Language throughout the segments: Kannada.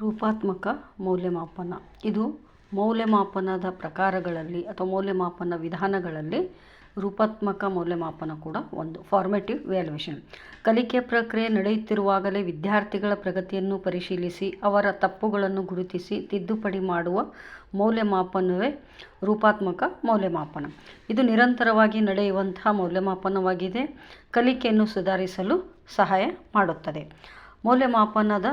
ರೂಪಾತ್ಮಕ ಮೌಲ್ಯಮಾಪನ. ಇದು ಮೌಲ್ಯಮಾಪನದ ಪ್ರಕಾರಗಳಲ್ಲಿ ಅಥವಾ ಮೌಲ್ಯಮಾಪನ ವಿಧಾನಗಳಲ್ಲಿ ರೂಪಾತ್ಮಕ ಮೌಲ್ಯಮಾಪನ ಕೂಡ ಒಂದು ಫಾರ್ಮೇಟಿವ್ ವ್ಯಾಲ್ಯೂಯೇಷನ್ ಕಲಿಕೆ ಪ್ರಕ್ರಿಯೆ ನಡೆಯುತ್ತಿರುವಾಗಲೇ ವಿದ್ಯಾರ್ಥಿಗಳ ಪ್ರಗತಿಯನ್ನು ಪರಿಶೀಲಿಸಿ, ಅವರ ತಪ್ಪುಗಳನ್ನು ಗುರುತಿಸಿ, ತಿದ್ದುಪಡಿ ಮಾಡುವ ಮೌಲ್ಯಮಾಪನವೇ ರೂಪಾತ್ಮಕ ಮೌಲ್ಯಮಾಪನ. ಇದು ನಿರಂತರವಾಗಿ ನಡೆಯುವಂತಹ ಮೌಲ್ಯಮಾಪನವಾಗಿದೆ. ಕಲಿಕೆಯನ್ನು ಸುಧಾರಿಸಲು ಸಹಾಯ ಮಾಡುತ್ತದೆ. ಮೌಲ್ಯಮಾಪನದ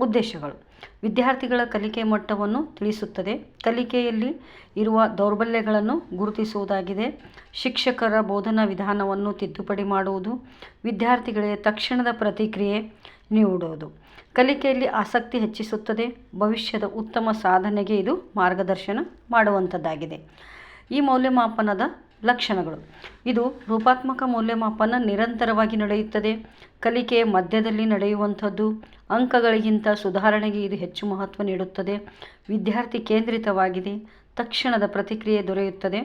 ಉದ್ದೇಶಗಳು. ವಿದ್ಯಾರ್ಥಿಗಳ ಕಲಿಕೆ ಮಟ್ಟವನ್ನು ತಿಳಿಸುತ್ತದೆ. ಕಲಿಕೆಯಲ್ಲಿ ಇರುವ ದೌರ್ಬಲ್ಯಗಳನ್ನು ಗುರುತಿಸುವುದಾಗಿದೆ. ಶಿಕ್ಷಕರ ಬೋಧನಾ ವಿಧಾನವನ್ನು ತಿದ್ದುಪಡಿ ಮಾಡುವುದು, ವಿದ್ಯಾರ್ಥಿಗಳಿಗೆ ತಕ್ಷಣದ ಪ್ರತಿಕ್ರಿಯೆ ನೀಡುವುದು. ಕಲಿಕೆಯಲ್ಲಿ ಆಸಕ್ತಿ ಹೆಚ್ಚಿಸುತ್ತದೆ. ಭವಿಷ್ಯದ ಉತ್ತಮ ಸಾಧನೆಗೆ ಇದು ಮಾರ್ಗದರ್ಶನ ಮಾಡುವಂಥದ್ದಾಗಿದೆ. ಈ ಮೌಲ್ಯಮಾಪನದ ಲಕ್ಷಣಗಳು. ಇದು ರೂಪಾತ್ಮಕ ಮೌಲ್ಯಮಾಪನ ನಿರಂತರವಾಗಿ ನಡೆಯುತ್ತದೆ. ಕಲಿಕೆ ಮಧ್ಯದಲ್ಲಿ ನಡೆಯುವಂಥದ್ದು, ಅಂಕಗಳಿಗಿಂತ ಸುಧಾರಣೆಗೆ ಇದು ಹೆಚ್ಚು ಮಹತ್ವ ನೀಡುತ್ತದೆ. ವಿದ್ಯಾರ್ಥಿ ಕೇಂದ್ರಿತವಾಗಿದೆ. ತಕ್ಷಣದ ಪ್ರತಿಕ್ರಿಯೆ ದೊರೆಯುತ್ತದೆ.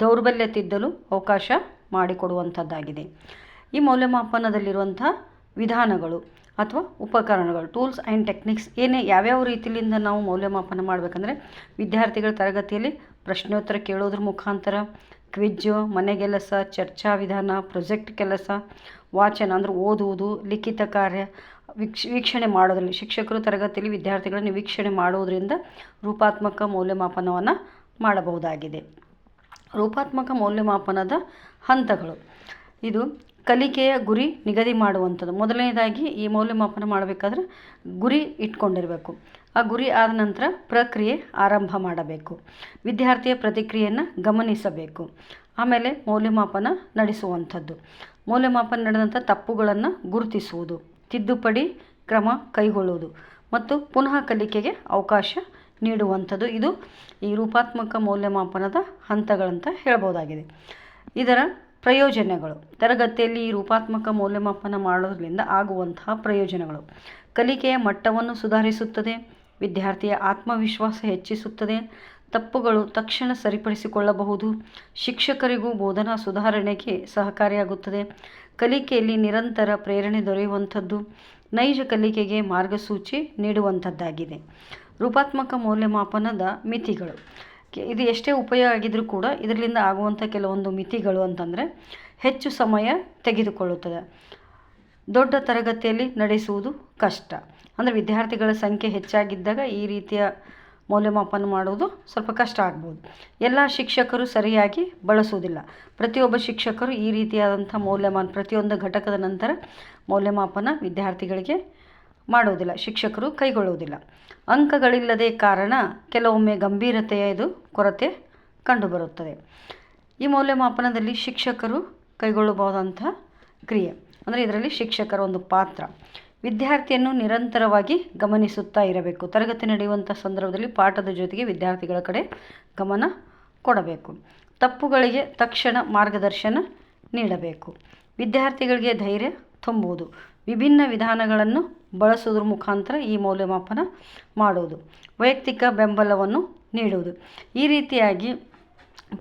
ದೌರ್ಬಲ್ಯ ತಿದ್ದಲು ಅವಕಾಶ ಮಾಡಿಕೊಡುವಂಥದ್ದಾಗಿದೆ. ಈ ಮೌಲ್ಯಮಾಪನದಲ್ಲಿರುವಂಥ ವಿಧಾನಗಳು ಅಥವಾ ಉಪಕರಣಗಳು, ಟೂಲ್ಸ್ ಆ್ಯಂಡ್ ಟೆಕ್ನಿಕ್ಸ್ ಏನೇ ಯಾವ್ಯಾವ ರೀತಿಯಿಂದ ನಾವು ಮೌಲ್ಯಮಾಪನ ಮಾಡಬೇಕಂದ್ರೆ, ವಿದ್ಯಾರ್ಥಿಗಳ ತರಗತಿಯಲ್ಲಿ ಪ್ರಶ್ನೋತ್ತರ ಕೇಳೋದ್ರ ಮುಖಾಂತರ ಕ್ವಿಜ್ಜು ಮನೆಗೆಲಸ ಚರ್ಚಾ ವಿಧಾನ, ಪ್ರೊಜೆಕ್ಟ್ ಕೆಲಸ ವಾಚನ ಅಂದರೆ ಓದುವುದು, ಲಿಖಿತ ಕಾರ್ಯ, ವೀಕ್ಷ, ವೀಕ್ಷಣೆ ಮಾಡೋದ್ರಲ್ಲಿ, ಶಿಕ್ಷಕರು ತರಗತಿಯಲ್ಲಿ ವಿದ್ಯಾರ್ಥಿಗಳನ್ನು ವೀಕ್ಷಣೆ ಮಾಡುವುದರಿಂದ ರೂಪಾತ್ಮಕ ಮೌಲ್ಯಮಾಪನವನ್ನು ಮಾಡಬಹುದಾಗಿದೆ. ರೂಪಾತ್ಮಕ ಮೌಲ್ಯಮಾಪನದ ಹಂತಗಳು. ಇದು ಕಲಿಕೆಯ ಗುರಿ ನಿಗದಿ ಮಾಡುವಂಥದ್ದು. ಮೊದಲನೇದಾಗಿ ಈ ಮೌಲ್ಯಮಾಪನ ಮಾಡಬೇಕಾದ್ರೆ ಗುರಿ ಇಟ್ಕೊಂಡಿರಬೇಕು. ಆ ಗುರಿ ಆದ ನಂತರ ಪ್ರಕ್ರಿಯೆ ಆರಂಭ ಮಾಡಬೇಕು. ವಿದ್ಯಾರ್ಥಿಯ ಪ್ರತಿಕ್ರಿಯೆಯನ್ನು ಗಮನಿಸಬೇಕು. ಆಮೇಲೆ ಮೌಲ್ಯಮಾಪನ ನಡೆಸುವಂಥದ್ದು. ಮೌಲ್ಯಮಾಪನ ನಡೆದಂಥ ತಪ್ಪುಗಳನ್ನು ಗುರುತಿಸುವುದು. ತಿದ್ದುಪಡಿ ಕ್ರಮ ಕೈಗೊಳ್ಳುವುದು ಮತ್ತು ಪುನಃ ಕಲಿಕೆಗೆ ಅವಕಾಶ ನೀಡುವಂಥದ್ದು. ಇದು ಈ ರೂಪಾತ್ಮಕ ಮೌಲ್ಯಮಾಪನದ ಹಂತಗಳಂತ ಹೇಳ್ಬೋದಾಗಿದೆ. ಇದರ ಪ್ರಯೋಜನಗಳು. ತರಗತಿಯಲ್ಲಿ ರೂಪಾತ್ಮಕ ಮೌಲ್ಯಮಾಪನ ಮಾಡೋದ್ರಿಂದ ಆಗುವಂತಹ ಪ್ರಯೋಜನಗಳು. ಕಲಿಕೆಯ ಮಟ್ಟವನ್ನು ಸುಧಾರಿಸುತ್ತದೆ, ವಿದ್ಯಾರ್ಥಿಯ ಆತ್ಮವಿಶ್ವಾಸ ಹೆಚ್ಚಿಸುತ್ತದೆ, ತಪ್ಪುಗಳು ತಕ್ಷಣ ಸರಿಪಡಿಸಿಕೊಳ್ಳಬಹುದು, ಶಿಕ್ಷಕರಿಗೂ ಬೋಧನಾ ಸುಧಾರಣೆಗೆ ಸಹಕಾರಿಯಾಗುತ್ತದೆ. ಕಲಿಕೆಯಲ್ಲಿ ನಿರಂತರ ಪ್ರೇರಣೆ ದೊರೆಯುವಂಥದ್ದು, ನೈಜ ಕಲಿಕೆಗೆ ಮಾರ್ಗಸೂಚಿ ನೀಡುವಂಥದ್ದಾಗಿದೆ. ರೂಪಾತ್ಮಕ ಮೌಲ್ಯಮಾಪನದ ಮಿತಿಗಳು. ಇದು ಎಷ್ಟೇ ಉಪಯೋಗ ಆಗಿದ್ರೂ ಕೂಡ ಇದರಿಂದ ಆಗುವಂಥ ಕೆಲವೊಂದು ಮಿತಿಗಳು ಅಂತಂದರೆ ಹೆಚ್ಚು ಸಮಯ ತೆಗೆದುಕೊಳ್ಳುತ್ತದೆ. ದೊಡ್ಡ ತರಗತಿಯಲ್ಲಿ ನಡೆಸುವುದು ಕಷ್ಟ. ಅಂದರೆ ವಿದ್ಯಾರ್ಥಿಗಳ ಸಂಖ್ಯೆ ಹೆಚ್ಚಾಗಿದ್ದಾಗ ಈ ರೀತಿಯ ಮೌಲ್ಯಮಾಪನ ಮಾಡುವುದು ಸ್ವಲ್ಪ ಕಷ್ಟ ಆಗ್ಬೋದು. ಎಲ್ಲ ಶಿಕ್ಷಕರು ಸರಿಯಾಗಿ ಬಳಸುವುದಿಲ್ಲ. ಪ್ರತಿಯೊಬ್ಬ ಶಿಕ್ಷಕರು ಈ ರೀತಿಯಾದಂಥ ಮೌಲ್ಯಮಾನ, ಪ್ರತಿಯೊಂದು ಘಟಕದ ನಂತರ ಮೌಲ್ಯಮಾಪನ ವಿದ್ಯಾರ್ಥಿಗಳಿಗೆ ಮಾಡುವುದಿಲ್ಲ ಶಿಕ್ಷಕರು ಕೈಗೊಳ್ಳುವುದಿಲ್ಲ. ಅಂಕಗಳಿಲ್ಲದೆ ಕಾರಣ ಕೆಲವೊಮ್ಮೆ ಗಂಭೀರತೆಯ ಇದು ಕೊರತೆ ಕಂಡುಬರುತ್ತದೆ. ಈ ಮೌಲ್ಯಮಾಪನದಲ್ಲಿ ಶಿಕ್ಷಕರು ಕೈಗೊಳ್ಳಬಹುದಂಥ ಕ್ರಿಯೆ, ಅಂದರೆ ಇದರಲ್ಲಿ ಶಿಕ್ಷಕರ ಒಂದು ಪಾತ್ರ. ವಿದ್ಯಾರ್ಥಿಯನ್ನು ನಿರಂತರವಾಗಿ ಗಮನಿಸುತ್ತಾ ಇರಬೇಕು. ತರಗತಿ ನಡೆಯುವಂಥ ಸಂದರ್ಭದಲ್ಲಿ ಪಾಠದ ಜೊತೆಗೆ ವಿದ್ಯಾರ್ಥಿಗಳ ಕಡೆ ಗಮನ ಕೊಡಬೇಕು. ತಪ್ಪುಗಳಿಗೆ ತಕ್ಷಣ ಮಾರ್ಗದರ್ಶನ ನೀಡಬೇಕು. ವಿದ್ಯಾರ್ಥಿಗಳಿಗೆ ಧೈರ್ಯ ತುಂಬುವುದು. ವಿಭಿನ್ನ ವಿಧಾನಗಳನ್ನು ಬಳಸುವುದ್ರ ಮುಖಾಂತರ ಈ ಮೌಲ್ಯಮಾಪನ ಮಾಡುವುದು ವೈಯಕ್ತಿಕ ಬೆಂಬಲವನ್ನು ನೀಡುವುದು. ಈ ರೀತಿಯಾಗಿ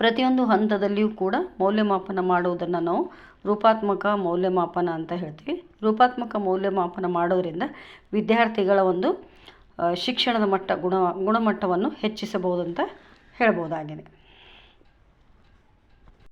ಪ್ರತಿಯೊಂದು ಹಂತದಲ್ಲಿಯೂ ಕೂಡ ಮೌಲ್ಯಮಾಪನ ಮಾಡುವುದನ್ನು ನಾವು ರೂಪಾತ್ಮಕ ಮೌಲ್ಯಮಾಪನ ಅಂತ ಹೇಳ್ತೀವಿ. ರೂಪಾತ್ಮಕ ಮೌಲ್ಯಮಾಪನ ಮಾಡೋದರಿಂದ ವಿದ್ಯಾರ್ಥಿಗಳ ಒಂದು ಶಿಕ್ಷಣದ ಮಟ್ಟ, ಗುಣ, ಗುಣಮಟ್ಟವನ್ನು ಹೆಚ್ಚಿಸಬಹುದಂತ ಹೇಳ್ಬೋದಾಗಿದೆ.